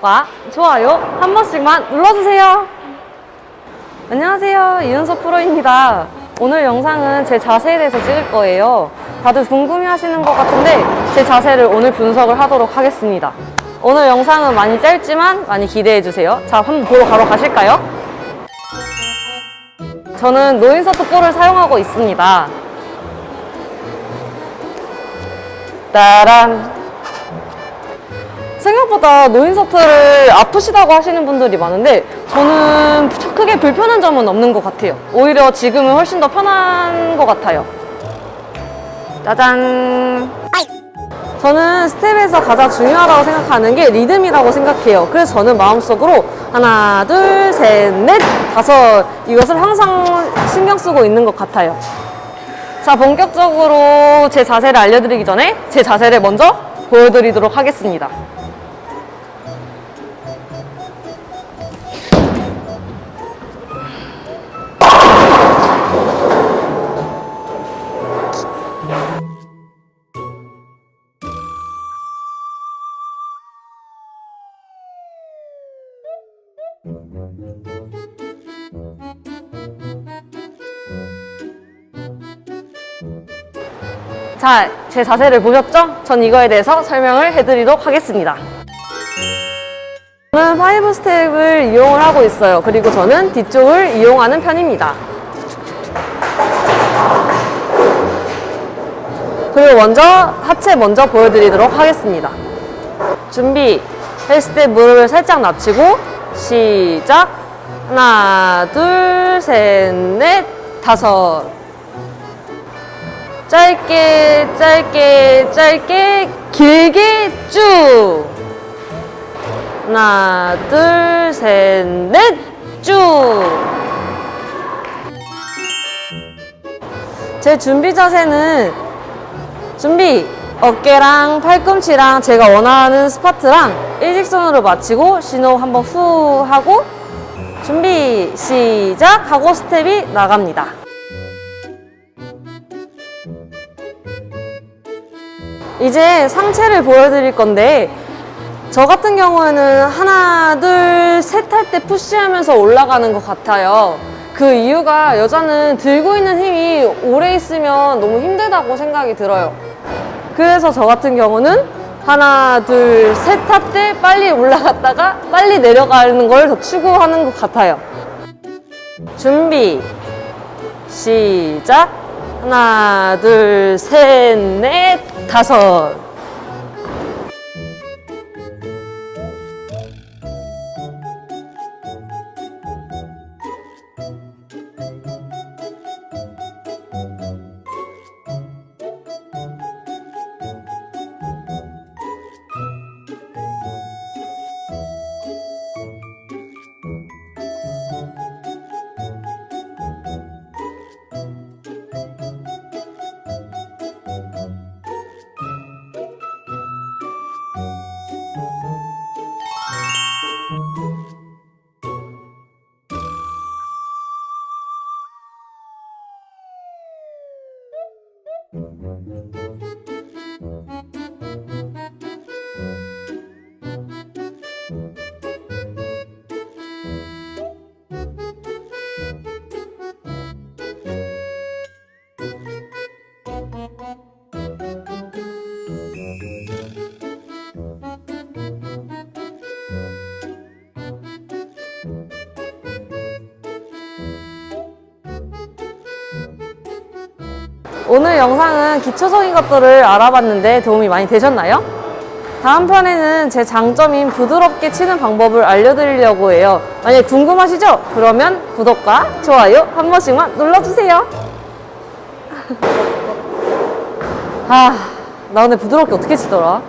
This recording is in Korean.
과 좋아요 한 번씩만 눌러주세요. 안녕하세요. 이은서 프로입니다. 오늘 영상은 제 자세에 대해서 찍을 거예요. 다들 궁금해 하시는 것 같은데 제 자세를 오늘 분석을 하도록 하겠습니다. 오늘 영상은 많이 짧지만 많이 기대해 주세요. 자, 한번 보러 가러 가실까요? 저는 노인서트 볼을 사용하고 있습니다. 따란. 생각보다 노인서트를 아프시다고 하시는 분들이 많은데 저는 크게 불편한 점은 없는 것 같아요. 오히려 지금은 훨씬 더 편한 것 같아요. 짜잔. 저는 스텝에서 가장 중요하다고 생각하는 게 리듬이라고 생각해요. 그래서 저는 마음속으로 하나, 둘, 셋, 넷, 다섯 이것을 항상 신경 쓰고 있는 것 같아요. 자, 본격적으로 제 자세를 알려드리기 전에 제 자세를 먼저 보여드리도록 하겠습니다. 자, 제 자세를 보셨죠? 전 이거에 대해서 설명을 해드리도록 하겠습니다. 저는 5 스텝을 이용을 하고 있어요. 그리고 저는 뒤쪽을 이용하는 편입니다. 그리고 먼저 하체 먼저 보여드리도록 하겠습니다. 준비. 했을 때 무릎을 살짝 낮추고 시작. 하나, 둘, 셋, 넷, 다섯. 짧게, 짧게, 짧게, 길게 쭉. 하나, 둘, 셋, 넷, 쭉. 제 준비 자세는 준비 어깨랑 팔꿈치랑 제가 원하는 스파트랑 일직선으로 맞추고 신호 한번 후 하고 준비 시작 하고 스텝이 나갑니다. 이제 상체를 보여드릴 건데 저 같은 경우에는 하나 둘 셋 할 때 푸시하면서 올라가는 것 같아요. 그 이유가 여자는 들고 있는 힘이 오래 있으면 너무 힘들다고 생각이 들어요. 그래서 저 같은 경우는 하나 둘 셋 할 때 빨리 올라갔다가 빨리 내려가는 걸 더 추구하는 것 같아요. 준비 시작 하나 둘 셋 넷 다섯 오늘 영상은 기초적인 것들을 알아봤는데 도움이 많이 되셨나요? 다음 편에는 제 장점인 부드럽게 치는 방법을 알려드리려고 해요. 만약 궁금하시죠? 그러면 구독과 좋아요 한 번씩만 눌러주세요. 아, 나 근데 부드럽게 어떻게 치더라?